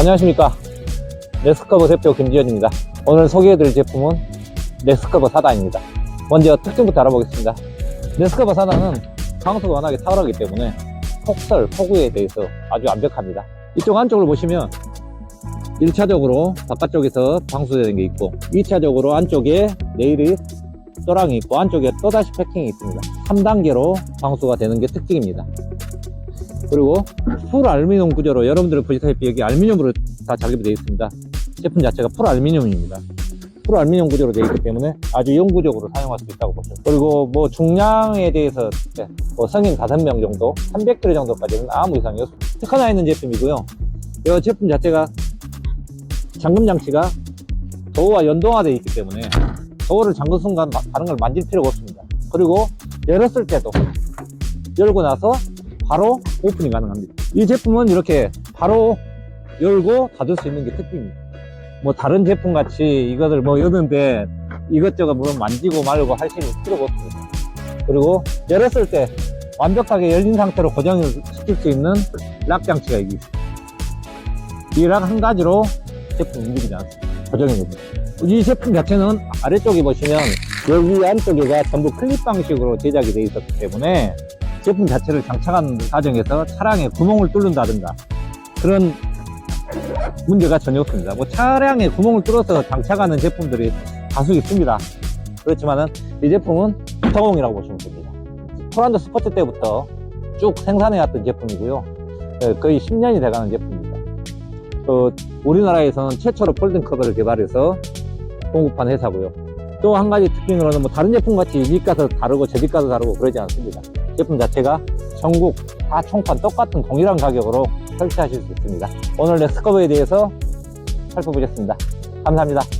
안녕하십니까. 넥스커버 대표 김지현입니다. 오늘 소개해드릴 제품은 넥스커버 4단입니다. 먼저 특징부터 알아보겠습니다. 넥스커버 4단은 방수가 워낙에 탁월하기 때문에 폭설, 폭우에 대해서 아주 완벽합니다. 이쪽 안쪽을 보시면 1차적으로 바깥쪽에서 방수되는 게 있고 2차적으로 안쪽에 네일이 또랑이 있고 안쪽에 또다시 패킹이 있습니다. 3단계로 방수가 되는 게 특징입니다 그리고 풀 알루미늄 구조로 여러분들 보시다시피 여기 알루미늄으로 다 작업이 되어 있습니다. 제품 자체가 풀 알루미늄입니다. 풀 알루미늄 구조로 되어 있기 때문에 아주 영구적으로 사용할 수 있다고 보시면 그리고 뭐 중량에 대해서 네, 뭐 성인 5명 정도 300kg 정도까지는 아무 이상이 없습니다. 특화나 있는 제품이고요. 이 제품 자체가 잠금 장치가 도어와 연동화되어 있기 때문에 도어를 잠근 순간 마- 다른 걸 만질 필요가 없습니다. 그리고 열었을 때도 열고 나서 바로 오픈이 가능합니다. 이 제품은 이렇게 바로 열고 닫을 수 있는 게 특징입니다 뭐 다른 제품 같이 이것을 뭐 여는데 이것저것 물론 만지고 말고 하시는 필요가 없습니다. 그리고 열었을 때 완벽하게 열린 상태로 고정을 시킬 수 있는 락 장치가 여기 있습니다. 이 락 한 가지로 제품 움직이지 않습니다. 고정이 됩니다. 이 제품 자체는 아래쪽에 보시면 여기 안쪽에가 전부 클립 방식으로 제작이 되어 있었기 때문에 제품 자체를 장착하는 과정에서 차량에 구멍을 뚫는다든가 그런 문제가 전혀 없습니다. 뭐 차량에 구멍을 뚫어서 장착하는 제품들이 다수 있습니다. 그렇지만은 이 제품은 부타공이라고 보시면 됩니다. 토란도 스포츠 때부터 쭉 생산해왔던 제품이고요. 예, 거의 10년이 돼가는 제품입니다. 또 우리나라에서는 최초로 폴딩 커버를 개발해서 공급한 회사고요. 또 한 가지 특징으로는 뭐 다른 제품 같이 이집 가서 다르고 저집 가서 다르고 그러지 않습니다. 제품 자체가 전국 다 총판 똑같은 동일한 가격으로 설치하실 수 있습니다. 오늘 넥스커버에 대해서 살펴보겠습니다. 감사합니다.